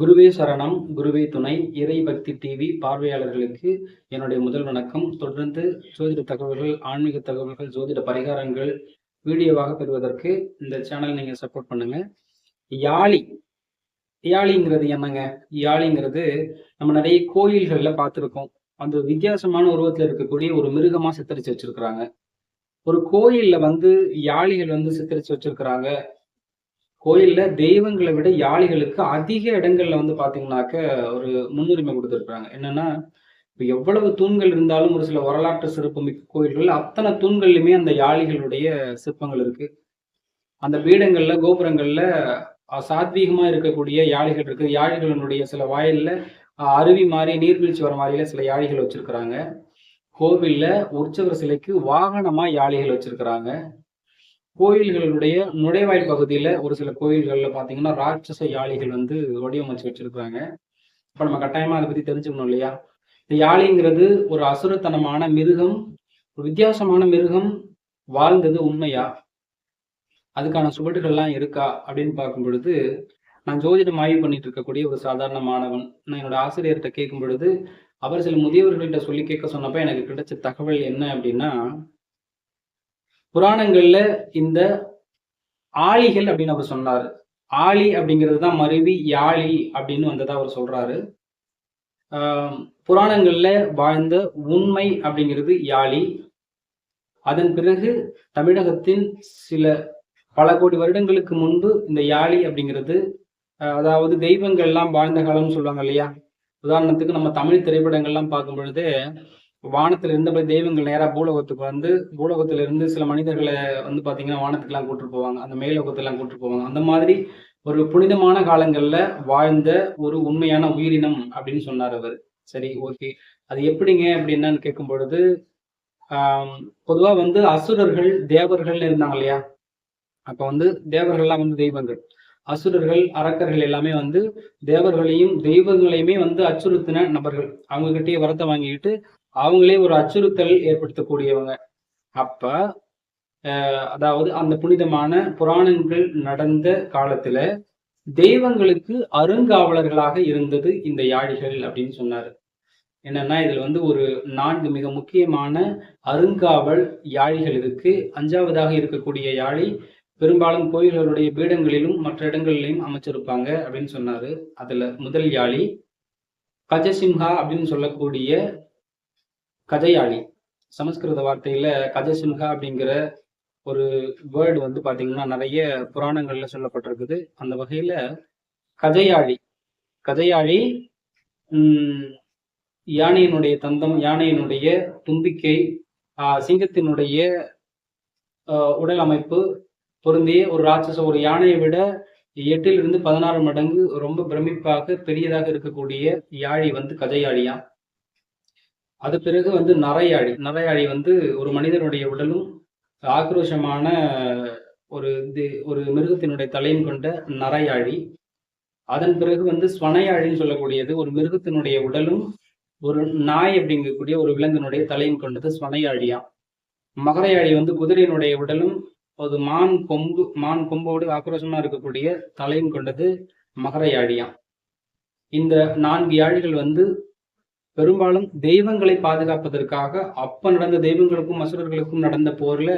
குருவே சரணம் குருவே துணை இறை பக்தி டிவி பார்வையாளர்களுக்கு என்னுடைய முதல் வணக்கம். தொடர்ந்து ஜோதிட தகவல்கள் ஆன்மீக தகவல்கள் ஜோதிட பரிகாரங்கள் வீடியோவாக பெறுவதற்கு இந்த சேனல் நீங்க சப்போர்ட் பண்ணுங்க. யாழி யாழிங்கிறது என்னங்க? யாழிங்கிறது நம்ம நிறைய கோயில்கள்ல பார்த்துருக்கோம். அந்த வித்தியாசமான உருவத்துல இருக்கக்கூடிய ஒரு மிருகமா சித்தரிச்சு வச்சிருக்கிறாங்க. ஒரு கோயில்ல வந்து யாழிகள் வந்து சித்தரிச்சு வச்சிருக்கிறாங்க. கோயில்ல தெய்வங்களை விட யாளிகளுக்கு அதிக இடங்கள்ல வந்து பாத்தீங்கன்னாக்க ஒரு முன்னுரிமை கொடுத்துருக்குறாங்க. என்னன்னா இப்போ எவ்வளவு தூண்கள் இருந்தாலும் ஒரு சில வரலாற்று சிறப்புமிக்க கோயில்கள் அத்தனை தூண்கள்லையுமே அந்த யாளிகளுடைய சிற்பங்கள் இருக்கு. அந்த பீடங்கள்ல கோபுரங்கள்ல சாத்வீகமாக சாத்வீகமா இருக்கக்கூடிய யாளிகள் இருக்கு. யாழிகளினுடைய சில வாயில்ல அருவி மாதிரி நீர்வீழ்ச்சி வர மாதிரில சில யாழிகள் வச்சிருக்கிறாங்க. கோவில்ல உற்சவர் சிலைக்கு வாகனமா யாளிகள் வச்சிருக்கிறாங்க. கோயில்களுடைய நுழைவாயில் பகுதியில ஒரு சில கோயில்கள்ல பாத்தீங்கன்னா ராட்சச யாளிகள் வந்து வடிவமைச்சு வச்சிருக்கிறாங்க. இப்ப நம்ம கட்டாயமா அதை பத்தி தெரிஞ்சுக்கணும் இல்லையா? இந்த யாழிங்கிறது ஒரு அசுரத்தனமான மிருகம் ஒரு வித்தியாசமான மிருகம் வாழ்ந்தது உண்மையா? அதுக்கான சுவடுகள்லாம் இருக்கா? அப்படின்னு பார்க்கும் பொழுது நான் ஜோதிடம் ஆய்வு பண்ணிட்டு இருக்கக்கூடிய ஒரு சாதாரண மாணவன். நான் என்னோட ஆசிரியர்கிட்ட கேட்கும் பொழுது அவர் சில முதியவர்கள்ட்ட சொல்லி கேட்க சொன்னப்ப எனக்கு கிடைச்ச தகவல் என்ன அப்படின்னா புராணங்கள்ல இந்த ஆளிகள் அப்படின்னு அவர் சொன்னாரு. ஆளி அப்படிங்கிறது தான் மருவி யாழி அப்படின்னு வந்ததா அவர் சொல்றாரு. ஆஹ் புராணங்கள்ல வாழ்ந்த உண்மை அப்படிங்கிறது யாழி. அதன் பிறகு தமிழகத்தின் சில பல கோடி வருடங்களுக்கு முன்பு இந்த யாழி அப்படிங்கிறது அதாவது தெய்வங்கள்லாம் வாழ்ந்த காலம்னு சொல்லுவாங்க இல்லையா? உதாரணத்துக்கு நம்ம தமிழ் திரைப்படங்கள்லாம் பார்க்கும் பொழுது வானத்துல இருந்தபடி தெய்வங்கள் நேரா பூலோகத்துக்கு வந்து பூலோகத்துல இருந்து சில மனிதர்களை வந்து பாத்தீங்கன்னா வானத்துக்கெல்லாம் கூட்டிட்டு போவாங்க. அந்த மேலோகத்தெல்லாம் கூட்டிட்டு போவாங்க. அந்த மாதிரி ஒரு புனிதமான காலங்கள்ல வாழ்ந்த ஒரு உண்மையான உயிரினம் அப்படின்னு சொன்னார் அவர். சரி ஓகே. அது எப்படிங்க அப்படின்னா கேட்கும் பொழுது ஆஹ் பொதுவா வந்து அசுரர்கள் தேவர்கள்னு இருந்தாங்க இல்லையா? அப்ப வந்து தேவர்கள்லாம் வந்து தெய்வங்கள். அசுரர்கள் அரக்கர்கள் எல்லாமே வந்து தேவர்களையும் தெய்வங்களையுமே வந்து அச்சுறுத்தின நபர்கள். அவங்ககிட்டயே வரத்தை வாங்கிக்கிட்டு அவங்களே ஒரு அச்சுறுத்தல் ஏற்படுத்தக்கூடியவங்க. அப்ப அதாவது அந்த புனிதமான புராணங்கள் நடந்த காலத்துல தெய்வங்களுக்கு அருங்காவலர்களாக இருந்தது இந்த யாழிகள் அப்படின்னு சொன்னாரு. என்னன்னா இதுல வந்து ஒரு நான்கு மிக முக்கியமான அருங்காவல் யாழிகள் இருக்கு. அஞ்சாவதாக இருக்கக்கூடிய யாழி பெரும்பாலும் கோயில்களுடைய பீடங்களிலும் மற்ற இடங்களிலும் அமைச்சிருப்பாங்க அப்படின்னு சொன்னாரு. அதுல முதல் யாழி கஜசிம்ஹா அப்படின்னு சொல்லக்கூடிய கஜயாழி சமஸ்கிருத வார்த்தையில கஜசிம்ஹா அப்படிங்கிற ஒரு வேர்டு வந்து பாத்தீங்கன்னா நிறைய புராணங்கள்ல சொல்லப்பட்டிருக்குது. அந்த வகையில கஜயாழி கஜயாழி உம் யானையினுடைய தந்தம் யானையினுடைய தும்பிக்கை ஆஹ் சிங்கத்தினுடைய உடல் அமைப்பு பொருந்திய ஒரு ராட்சச ஒரு யானையை விட எட்டிலிருந்து பதினாறு மடங்கு ரொம்ப பிரமிப்பாக பெரியதாக இருக்கக்கூடிய யாழி வந்து கஜயாழியா அது பிறகு வந்து நரையாழி நரையாழி வந்து ஒரு மனிதனுடைய உடலும் ஆக்ரோஷமான ஒரு இது ஒரு மிருகத்தினுடைய தலையும் கொண்ட நரையாழி அதன் பிறகு வந்து ஸ்வனையாழின்னு சொல்லக்கூடியது ஒரு மிருகத்தினுடைய உடலும் ஒரு நாய் அப்படிங்கக்கூடிய ஒரு விலங்கினுடைய தலையும் கொண்டது ஸ்வனையாழியா மகரையாழி வந்து குதிரையினுடைய உடலும் ஒரு மான் கொம்பு மான் கொம்போடு ஆக்ரோஷமா இருக்கக்கூடிய தலையும் கொண்டது மகரையாழியா இந்த நான்கு யாழிகள் வந்து பெரும்பாலும் தெய்வங்களை பாதுகாப்பதற்காக அப்ப நடந்த தெய்வங்களுக்கும் அசுரர்களுக்கும் நடந்த போர்ல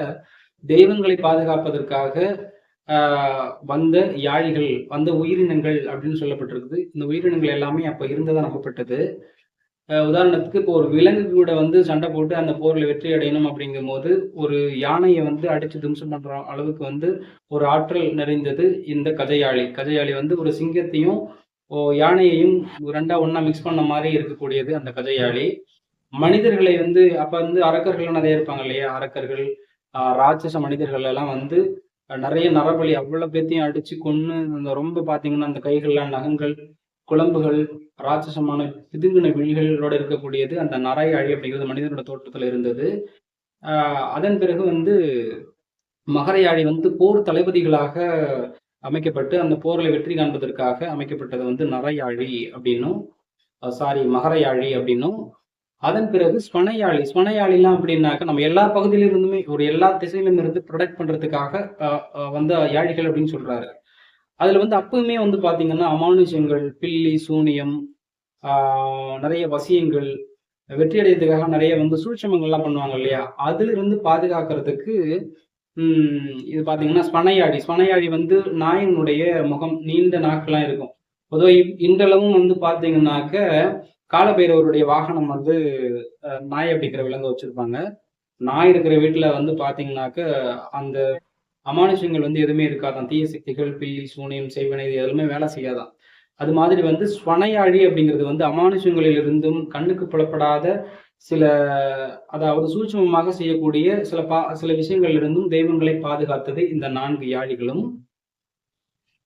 தெய்வங்களை பாதுகாப்பதற்காக வந்த யாழிகள் வந்த உயிரினங்கள் அப்படின்னு சொல்லப்பட்டிருக்குது. இந்த உயிரினங்கள் எல்லாமே அப்ப இருந்ததா நம்பப்பட்டது. உதாரணத்துக்கு இப்போ ஒரு விலங்கு கூட வந்து சண்டை போட்டு அந்த போர்ல வெற்றி அடையணும் அப்படிங்கும் போது ஒரு யானையை வந்து அடிச்சு தும்சம் பண்ற அளவுக்கு வந்து ஒரு ஆற்றல் நிறைந்தது இந்த கஜயாழி. கஜயாழி வந்து ஒரு சிங்கத்தையும் ஓ யானையையும் ரெண்டா ஒன்றா மிக்ஸ் பண்ண மாதிரி இருக்கக்கூடியது அந்த கதையாளி மனிதர்களை வந்து அப்ப வந்து அரக்கர்கள் நிறைய இருப்பாங்க இல்லையா? அரக்கர்கள் ராட்சச மனிதர்கள் எல்லாம் வந்து நிறைய நரபலி அவ்வளவு பேத்தையும் அடிச்சு கொன்று அந்த ரொம்ப பாத்தீங்கன்னா அந்த கைகள்லாம் நகங்கள் குழம்புகள் ராட்சசமான பிதுங்கின விழிகளோட இருக்கக்கூடியது அந்த நரையாழி அப்படிங்கிறது மனிதனோட தோற்றத்துல இருந்தது. அதன் பிறகு வந்து மகரையாழி வந்து போர் தளபதிகளாக அமைக்கப்பட்டு அந்த போரில் வெற்றி காண்பதற்காக அமைக்கப்பட்டது வந்து நரையாழி அப்படின்னும் சாரி மகரையாழி அப்படின்னும். அதன் பிறகு ஸ்வனையாழி. ஸ்வனையாழிலாம் அப்படின்னாக்க நம்ம எல்லா பகுதியிலிருந்துமே ஒரு எல்லா திசையிலும் இருந்து ப்ரொடெக்ட் பண்ணுறதுக்காக வந்த யாழிகள் அப்படின்னு சொல்கிறாரு அதில் வந்து அப்பவுமே வந்து பார்த்தீங்கன்னா அமானுஷங்கள் பில்லி சூனியம் நிறைய வசியங்கள் வெற்றி அடையிறதுக்காக நிறைய வந்து சூட்சமங்கள்லாம் பண்ணுவாங்க இல்லையா? அதுல இருந்து பாதுகாக்கிறதுக்கு இது பார்த்தீங்கன்னா ஸ்வனையாடி ஸ்வனையாடி வந்து நாயினுடைய முகம் நீண்ட நாக்கெல்லாம் இருக்கும். பொதுவாக இன்றளவும் வந்து பார்த்தீங்கன்னாக்க காலபைரவருடைய வாகனம் வந்து நாய் அப்படிங்கிற விலங்கு வச்சிருப்பாங்க. நாய் இருக்கிற வீட்டில் வந்து பார்த்தீங்கன்னாக்க அந்த அமானுஷங்கள் வந்து எதுவுமே இருக்காதான் தீய சக்திகள் பில்லி சூனியம் செய்வனை இது எதுவுமே வேலை செய்யாதான் அது மாதிரி வந்து ஸ்வனையாழி அப்படிங்கிறது வந்து அமானுஷங்களிலிருந்தும் கண்ணுக்கு புலப்படாத சில அதாவது சூட்சமமாக செய்யக்கூடிய சில பா சில விஷயங்களிலிருந்தும் தெய்வங்களை பாதுகாத்தது இந்த நான்கு யாழிகளும்.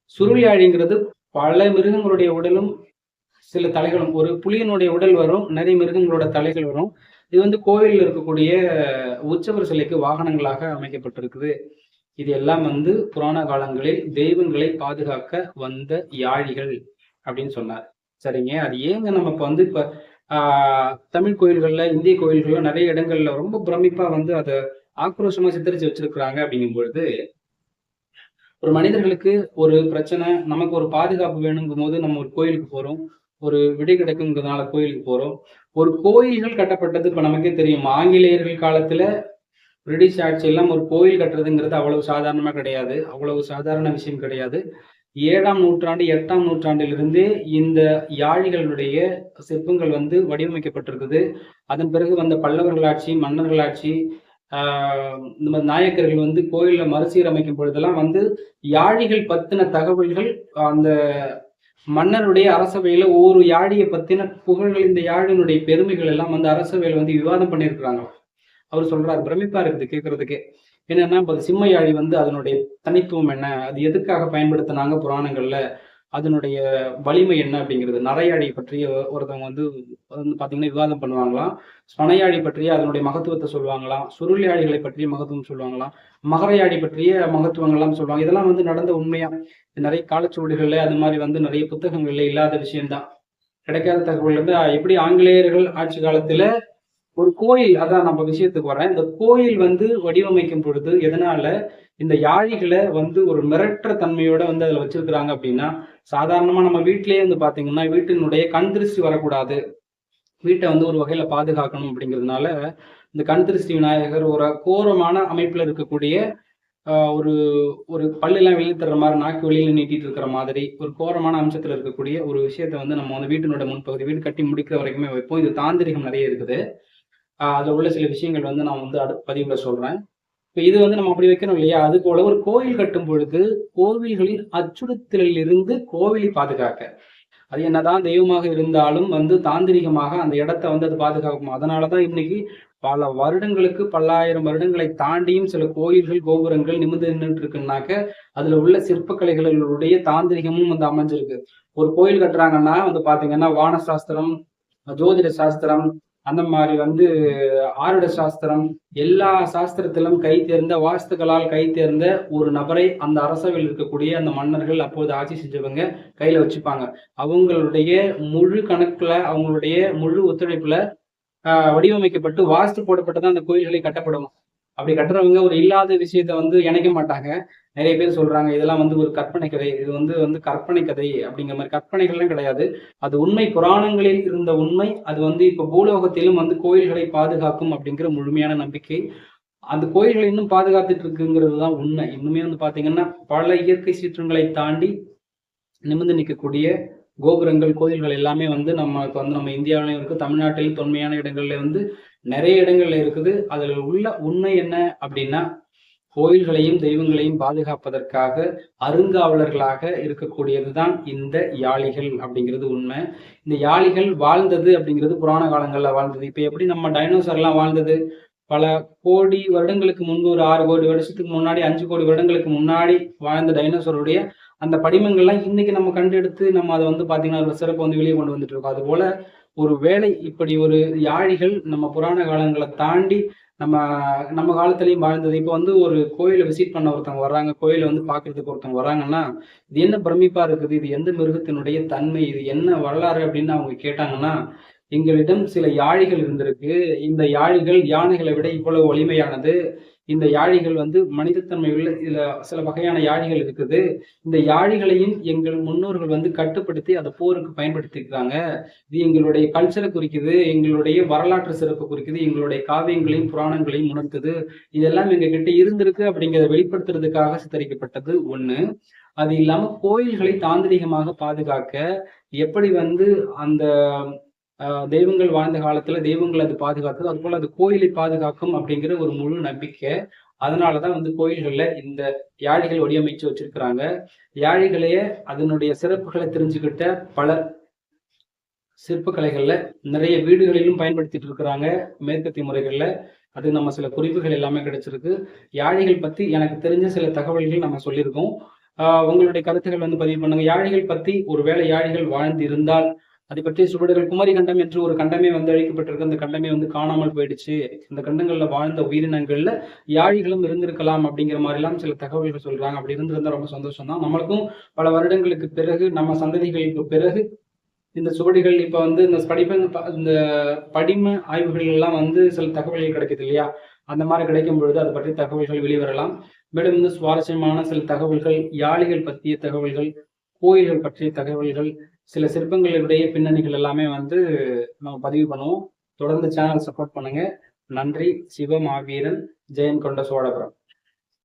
சுருள் யாழிங்கிறது பல மிருகங்களுடைய உடலும் சில தலைகளும். ஒரு புலியினுடைய உடல் வரும் நிறைய மிருகங்களோட தலைகள் வரும். இது வந்து கோயிலில் இருக்கக்கூடிய உற்சவர் சிலைக்கு வாகனங்களாக அமைக்கப்பட்டிருக்குது. இது எல்லாம் வந்து புராண காலங்களில் தெய்வங்களை பாதுகாக்க வந்த யாழிகள் அப்படின்னு சொன்னார். சரிங்க. அது ஏங்க நம்ம இப்போ வந்து இப்போ தமிழ் கோயில்கள்ல இந்திய கோயில்களில் நிறைய இடங்கள்ல ரொம்ப பிரமிப்பா வந்து அதை ஆக்ரோஷமா சித்தரிச்சு வச்சிருக்கிறாங்க அப்படிங்கும் பொழுது ஒரு மனிதர்களுக்கு ஒரு பிரச்சனை நமக்கு ஒரு பாதுகாப்பு வேணுங்கும் போது நம்ம ஒரு கோயிலுக்கு போறோம் ஒரு விடை கிடைக்குங்கிறதுனால கோயிலுக்கு போறோம். ஒரு கோயில்கள் கட்டப்பட்டது இப்ப நமக்கே தெரியும். ஆங்கிலேயர்கள் காலத்துல பிரிட்டிஷ் ஆட்சி எல்லாம் ஒரு கோயில் கட்டுறதுங்கிறது அவ்வளவு சாதாரணமா கிடையாது. அவ்வளவு சாதாரண விஷயம் கிடையாது. ஏழாம் நூற்றாண்டு எட்டாம் நூற்றாண்டிலிருந்து இந்த யாழிகளுடைய சிற்பங்கள் வந்து வடிவமைக்கப்பட்டிருக்குது. அதன் பிறகு வந்த பல்லவர்கள் ஆட்சி மன்னர்கள் ஆட்சி ஆஹ் இந்த மாதிரி நாயக்கர்கள் வந்து கோயில்ல மறுசீரமைக்கும் பொழுதெல்லாம் வந்து யாழிகள் பத்தின தகவல்கள் அந்த மன்னருடைய அரசவையில ஒவ்வொரு யாழியை பத்தின புகழ்கள் இந்த யாழினுடைய பெருமைகள் எல்லாம் வந்து அரசவையில் வந்து விவாதம் பண்ணியிருக்கிறாங்க. அவர் சொல்றாரு பிரமிப்பா இருக்குது கேட்கறதுக்கே என்னன்னா இப்போ சிம்மையாழி வந்து அதனுடைய தனித்துவம் என்ன? அது எதுக்காக பயன்படுத்தினாங்க புராணங்கள்ல? அதனுடைய வலிமை என்ன அப்படிங்கிறது. நரையாழி பற்றி ஒருத்தவங்க வந்து வந்து விவாதம் பண்ணுவாங்களாம் ஸ்வனையாழி பற்றிய அதனுடைய மகத்துவத்தை சொல்லுவாங்களாம் சுருளியாழிகளை பற்றிய மகத்துவம் சொல்லுவாங்களாம் மகரையாழி பற்றிய மகத்துவங்கள்லாம் சொல்லுவாங்க. இதெல்லாம் வந்து நடந்த உண்மையா? நிறைய காலச்சூழல்கள்ல அது மாதிரி வந்து நிறைய புத்தகங்கள்ல இல்லாத விஷயம்தான். கிடைக்காத தகவல் வந்து எப்படி ஆங்கிலேயர்கள் ஆட்சி காலத்துல ஒரு கோயில் அதான் நம்ம விஷயத்துக்கு வரேன் இந்த கோயில் வந்து வடிவமைக்கும் பொழுது எதனால இந்த யாழிகளை வந்து ஒரு மிரட்டுற தன்மையோட வந்து அதுல வச்சிருக்கிறாங்க அப்படின்னா சாதாரணமா நம்ம வீட்டிலேயே வந்து பாத்தீங்கன்னா வீட்டினுடைய கண் திருஷ்டி வரக்கூடாது. வீட்டை வந்து ஒரு வகையில பாதுகாக்கணும் அப்படிங்கிறதுனால இந்த கண் திருஷ்டி விநாயகர் ஒரு கோரமான அமைப்புல இருக்கக்கூடிய ஒரு ஒரு பல்லெல்லாம் வெளியே தர்ற மாதிரி நாக்கு வெளியில நீட்டிட்டு இருக்கிற மாதிரி ஒரு கோரமான அம்சத்துல இருக்கக்கூடிய ஒரு விஷயத்த வந்து நம்ம வந்து வீட்டினோட முன்பகுதி வீடு கட்டி முடிக்கிற வரைக்குமே வைப்போம். இது தாந்திரிகம் நிறைய இருக்குது. அதுல உள்ள சில விஷயங்கள் வந்து நான் வந்து அடுத்த பதிவுல சொல்றேன். இப்போ இது வந்து நம்ம அப்படி வைக்கணும் இல்லையா? அது போல ஒரு கோவில் கட்டும் பொழுது கோவில்களின் அச்சுறுத்தலில் இருந்து கோவிலை பாதுகாக்க. அது என்னதான் தெய்வமாக இருந்தாலும் வந்து தாந்திரிகமாக அந்த இடத்த வந்து அது பாதுகாக்கும். அதனாலதான் இன்னைக்கு பல வருடங்களுக்கு பல்லாயிரம் வருடங்களை தாண்டியும் சில கோயில்கள் கோபுரங்கள் நிமிர்ந்து நின்றுட்டு இருக்குன்னாக்க அதுல உள்ள சிற்பக்கலைகளுடைய தாந்திரிகமும் வந்து அமைஞ்சிருக்கு. ஒரு கோயில் கட்டுறாங்கன்னா வந்து பாத்தீங்கன்னா வான சாஸ்திரம் ஜோதிட சாஸ்திரம் அந்த மாதிரி வந்து ஆருட சாஸ்திரம் எல்லா சாஸ்திரத்திலும் கை தேர்ந்த வாஸ்துகளால் கை தேர்ந்த ஒரு நபரை அந்த அரசவையில் இருக்கக்கூடிய அந்த மன்னர்கள் அப்போது ஆட்சி செஞ்சவங்க கையில வச்சுப்பாங்க. அவங்களுடைய முழு கணக்குல அவங்களுடைய முழு ஒத்துழைப்புல ஆஹ், வடிவமைக்கப்பட்டு வாஸ்து போடப்பட்டு தான் அந்த கோயில்களை கட்டப்படும். அப்படி கட்டுறவங்க ஒரு இல்லாத விஷயத்த வந்து இணைக்க மாட்டாங்க. நிறைய பேர் சொல்றாங்க இதெல்லாம் வந்து ஒரு கற்பனை கதை. இது வந்து வந்து கற்பனை கதை. அப்படிங்கிற மாதிரி கற்பனைகள்லாம் கிடையாது. அது உண்மை புராணங்களில் இருந்த உண்மை. அது வந்து இப்ப பூலோகத்திலும் வந்து கோயில்களை பாதுகாக்கும் அப்படிங்கிற முழுமையான நம்பிக்கை. அந்த கோயில்களை இன்னும் பாதுகாத்துட்டு இருக்குங்கிறது தான் உண்மை. இன்னுமே வந்து பாத்தீங்கன்னா பல இயற்கை சீற்றங்களை தாண்டி நிமிர்ந்து நிற்கக்கூடிய கோபுரங்கள் கோயில்கள் எல்லாமே வந்து நமக்கு வந்து நம்ம இந்தியாவிலையும் இருக்கு. தமிழ்நாட்டிலும் தொன்மையான இடங்கள்ல வந்து நிறைய இடங்கள்ல இருக்குது. அதில் உள்ள உண்மை என்ன அப்படின்னா கோயில்களையும் தெய்வங்களையும் பாதுகாப்பதற்காக அருங்காவலர்களாக இருக்கக்கூடியது தான் இந்த யாளிகள் அப்படிங்கிறது உண்மை. இந்த யாளிகள் வாழ்ந்தது அப்படிங்கிறது புராண காலங்களில் வாழ்ந்தது. இப்போ எப்படி நம்ம டைனோசர்லாம் வாழ்ந்தது? பல கோடி வருடங்களுக்கு முன்பு ஒரு ஆறு கோடி வருஷத்துக்கு முன்னாடி அஞ்சு கோடி வருடங்களுக்கு முன்னாடி வாழ்ந்த டைனோசருடைய அந்த படிமங்கள்லாம் இன்னைக்கு நம்ம கண்டெடுத்து நம்ம அதை வந்து பார்த்தீங்கன்னா சிறப்பு வந்து வெளியே கொண்டு வந்துட்டு இருக்கோம். அது போல ஒரு வேலை இப்படி ஒரு யாழிகள் நம்ம புராண காலங்களை தாண்டி நம்ம நம்ம காலத்துலயும் வாழ்ந்தது. இப்போ வந்து ஒரு கோயிலை விசிட் பண்ண ஒருத்தவங்க வர்றாங்க கோயிலை வந்து பார்க்கறதுக்கு ஒருத்தவங்க வர்றாங்கன்னா இது என்ன பிரமிப்பா இருக்குது? இது எந்த மிருகத்தினுடைய தன்மை? இது என்ன வரலாறு அப்படின்னு அவங்க கேட்டாங்கன்னா எங்களிடம் சில யாழிகள் இருந்திருக்கு. இந்த யாழிகள் யானைகளை விட இவ்வளவு வலிமையானது. இந்த யாழிகள் வந்து மனிதத்தன்மை உள்ள சில சில வகையான யாழிகள் இருக்குது. இந்த யாழிகளையும் எங்கள் முன்னோர்கள் வந்து கட்டுப்படுத்தி அதை போருக்கு பயன்படுத்திக்கிறாங்க இது எங்களுடைய கல்ச்சரை குறிக்குது எங்களுடைய வரலாற்று சிறப்பு குறிக்குது எங்களுடைய காவியங்களையும் புராணங்களையும் உணர்த்துது. இதெல்லாம் எங்க கிட்ட இருந்திருக்கு அப்படிங்கிறத வெளிப்படுத்துறதுக்காக சித்தரிக்கப்பட்டது ஒண்ணு. அது இல்லாம கோயில்களை தாந்திரிகமாக பாதுகாக்க எப்படி வந்து அந்த தெய்வங்கள் வாழ்ந்த காலத்துல தெய்வங்கள் அது பாதுகாத்தது. அது போல அது கோயிலை பாதுகாக்கும் அப்படிங்கிற ஒரு முழு நம்பிக்கை. அதனாலதான் வந்து கோயில்கள்ல இந்த யாழிகள் வடிவமைச்சு வச்சிருக்கிறாங்க. யாழிகளையே அதனுடைய சிறப்புகளை தெரிஞ்சுக்கிட்ட பல சிற்பக்கலைகள்ல நிறைய வீடுகளிலும் பயன்படுத்திட்டு இருக்கிறாங்க மேற்கத்திய முறைகள்ல. அது நம்ம சில குறிப்புகள் எல்லாமே கிடைச்சிருக்கு. யாழிகள் பத்தி எனக்கு தெரிஞ்ச சில தகவல்கள் நம்ம சொல்லியிருக்கோம். ஆஹ் உங்களுடைய கருத்துக்கள் வந்து பதிவு பண்ணுங்க. யாழிகள் பத்தி ஒருவேளை யாழிகள் வாழ்ந்து இருந்தால் அதை பற்றி சுவடுகள் குமரி கண்டம் என்று ஒரு கண்டமே வந்து அழிக்கப்பட்டிருக்கு. அந்த கண்டமே வந்து காணாமல் போயிடுச்சு. இந்த கண்டங்களில் வாழ்ந்த உயிரினங்கள்ல யாழிகளும் இருந்திருக்கலாம் அப்படிங்கிற மாதிரிலாம் சில தகவல்கள் சொல்றாங்க. அப்படி இருந்திருந்தா ரொம்ப சந்தோஷம் தான் நம்மளுக்கும் பல வருடங்களுக்கு பிறகு நம்ம சந்ததிகளுக்கு பிறகு இந்த சுவடிகள் இப்ப வந்து இந்த படிப்ப இந்த படிம ஆய்வுகள் எல்லாம் வந்து சில தகவல்கள் கிடைக்குது இல்லையா? அந்த மாதிரி கிடைக்கும் பொழுது அதை பற்றி தகவல்கள் வெளிவரலாம். மேலும் இந்த சுவாரஸ்யமான சில தகவல்கள் யாழிகள் பற்றிய தகவல்கள் கோயில்கள் பற்றிய தகவல்கள் சில சிற்பங்களுடைய பின்னணிகள் எல்லாமே வந்து நம்ம பதிவு பண்ணுவோம். தொடர்ந்து சேனல் சப்போர்ட் பண்ணுங்க. நன்றி. சிவ மாவீரன் ஜெயன் கொண்ட சோழபுரம்.